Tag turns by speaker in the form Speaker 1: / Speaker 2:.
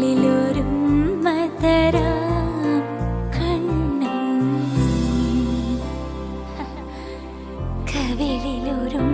Speaker 1: കണ്ണിലൊരും മതരാ കണ്ണും. കവിളിലൊരും